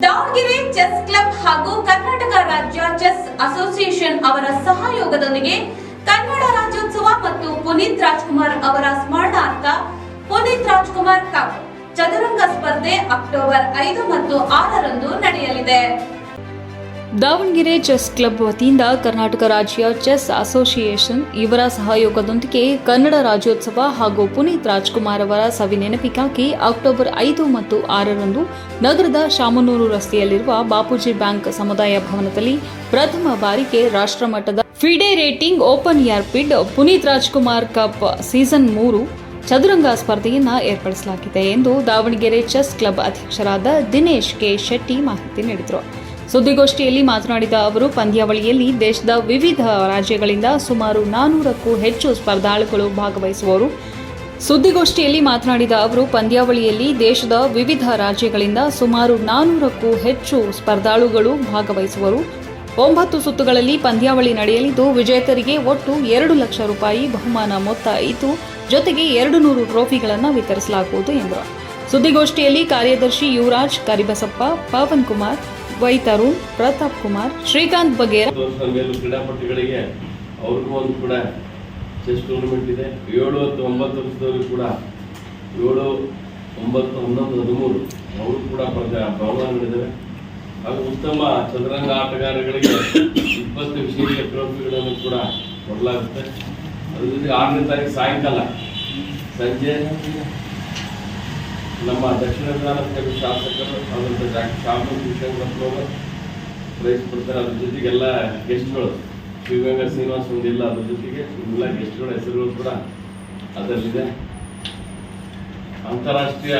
Davanagere chess club ಹಾಗೂ ಕರ್ನಾಟಕ ರಾಜ್ಯ chess association ಅವರ ಸಹಯೋಗದೊಂದಿಗೆ ಕನ್ನಡ ರಾಜ್ಯೋತ್ಸವ ಮತ್ತು ಪುನೀತ್ ರಾಜ್ಕುಮಾರ್ ಅವರ ಸ್ಮರಣಾರ್ಥ ಪುನೀತ್ ರಾಜ್ಕುಮಾರ್ ಕಪ್ ಚದುರಂಗ ಸ್ಪರ್ಧೆ ಅಕ್ಟೋಬರ್ ಐದು ಮತ್ತು ಆರರಂದು ನಡೆಯಲಿದೆ. ದಾವಣಗೆರೆ ಚೆಸ್ ಕ್ಲಬ್ ವತಿಯಿಂದ ಕರ್ನಾಟಕ ರಾಜ್ಯ ಚೆಸ್ ಅಸೋಸಿಯೇಷನ್ ಇವರ ಸಹಯೋಗದೊಂದಿಗೆ ಕನ್ನಡ ರಾಜ್ಯೋತ್ಸವ ಹಾಗೂ ಪುನೀತ್ ರಾಜ್ಕುಮಾರ್ ಅವರ ಸವಿ ನೆನಪಿಗಾಗಿ ಅಕ್ಟೋಬರ್ ಐದು ಮತ್ತು ಆರರಂದು ನಗರದ ಶಾಮನೂರು ರಸ್ತೆಯಲ್ಲಿರುವ ಬಾಪೂಜಿ ಬ್ಯಾಂಕ್ ಸಮುದಾಯ ಭವನದಲ್ಲಿ ಪ್ರಥಮ ಬಾರಿಗೆ ರಾಷ್ಟ್ರಮಟ್ಟದ ಫಿಡೆ ರೇಟಿಂಗ್ ಓಪನ್ ಇಯರ್ ಪಿಡ್ ಪುನೀತ್ ರಾಜ್ಕುಮಾರ್ ಕಪ್ ಸೀಸನ್ ಮೂರು ಚದುರಂಗ ಸ್ಪರ್ಧೆಯನ್ನು ಏರ್ಪಡಿಸಲಾಗಿದೆ ಎಂದು ದಾವಣಗೆರೆ ಚೆಸ್ ಕ್ಲಬ್ ಅಧ್ಯಕ್ಷರಾದ ದಿನೇಶ್ ಕೆ ಶೆಟ್ಟಿ ಮಾಹಿತಿ ನೀಡಿದರು. ಸುದ್ದಿಗೋಷ್ಠಿಯಲ್ಲಿ ಮಾತನಾಡಿದ ಅವರು, ಪಂದ್ಯಾವಳಿಯಲ್ಲಿ ದೇಶದ ವಿವಿಧ ರಾಜ್ಯಗಳಿಂದ ಸುಮಾರು ನಾನೂರಕ್ಕೂ ಹೆಚ್ಚು ಸ್ಪರ್ಧಾಳುಗಳು ಭಾಗವಹಿಸುವರು. ಸುದ್ದಿಗೋಷ್ಠಿಯಲ್ಲಿ ಮಾತನಾಡಿದ ಅವರು, ಪಂದ್ಯಾವಳಿಯಲ್ಲಿ ದೇಶದ ವಿವಿಧ ರಾಜ್ಯಗಳಿಂದ ಸುಮಾರು ನಾನೂರಕ್ಕೂ ಹೆಚ್ಚು ಸ್ಪರ್ಧಾಳುಗಳು ಭಾಗವಹಿಸುವರು. ಒಂಬತ್ತು ಸುತ್ತುಗಳಲ್ಲಿ ಪಂದ್ಯಾವಳಿ ನಡೆಯಲಿದ್ದು, ವಿಜೇತರಿಗೆ ಒಟ್ಟು ಎರಡು ಲಕ್ಷ ರೂಪಾಯಿ ಬಹುಮಾನ ಮೊತ್ತ ಇದ್ದು ಜೊತೆಗೆ ಎರಡು ನೂರು ಟ್ರೋಫಿಗಳನ್ನು ವಿತರಿಸಲಾಗುವುದು ಎಂದರು. ಸುದ್ದಿಗೋಷ್ಠಿಯಲ್ಲಿ ಕಾರ್ಯದರ್ಶಿ ಯುವರಾಜ್ ಕರಿಬಸಪ್ಪ, ಪವನ್ ಕುಮಾರ್ ವೈ ತರುಣ್ ಪ್ರತಾಪ್ ಕುಮಾರ್, ಶ್ರೀಕಾಂತ್ ಬಗೇರ. ಕ್ರೀಡಾಪಟುಗಳಿಗೆ ಅವ್ರಿಗೂ ಒಂದು ಕೂಡ ಚೆಸ್ ಟೂರ್ನಮೆಂಟ್ ಇದೆ. ಏಳು ಹತ್ತು ಒಂಬತ್ತು ವರ್ಷದವರು ಕೂಡ ಏಳು ಒಂಬತ್ತು ಹನ್ನೊಂದು ಹದಿಮೂರು ಅವರು ಕೂಡ ಪ್ರಜಾ ಬಹುಮಾನಗಳಿದ್ದಾವೆ ಹಾಗೂ ಉತ್ತಮ ಚದುರಂಗ ಆಟಗಾರಗಳಿಗೆ ಇಪ್ಪತ್ತು ವಿಶೇಷ ಟ್ರೋಫಿಗಳನ್ನು ಕೂಡ ಕೊಡಲಾಗುತ್ತೆ. ಅದ್ರ ಜೊತೆ ಆರನೇ ತಾರೀಕು ಸಾಯಂಕಾಲ ಸಂಜೆ ನಮ್ಮ ದಕ್ಷಿಣ ವಿಧಾನಸಭೆ ಶಾಸಕರು ಆದಂಥ ಡಾಕ್ಟರ್ ಶಾಮು ಕಿಶನ್ ರತ್ನವರು ಪ್ರೈಸ್ ಕೊಡ್ತಾರೆ ಅದ್ರ ಜೊತೆಗೆಲ್ಲ ಗೆಸ್ಟ್ಗಳು ಶಿವಗಂಗಾ ಶ್ರೀನಿವಾಸ್ ಒಂದಿಲ್ಲ ಅದ್ರ ಜೊತೆಗೆ ಎಲ್ಲ ಗೆಸ್ಟ್ಗಳ ಹೆಸರುಗಳು ಕೂಡ ಅದರಲ್ಲಿದೆ. ಅಂತಾರಾಷ್ಟ್ರೀಯ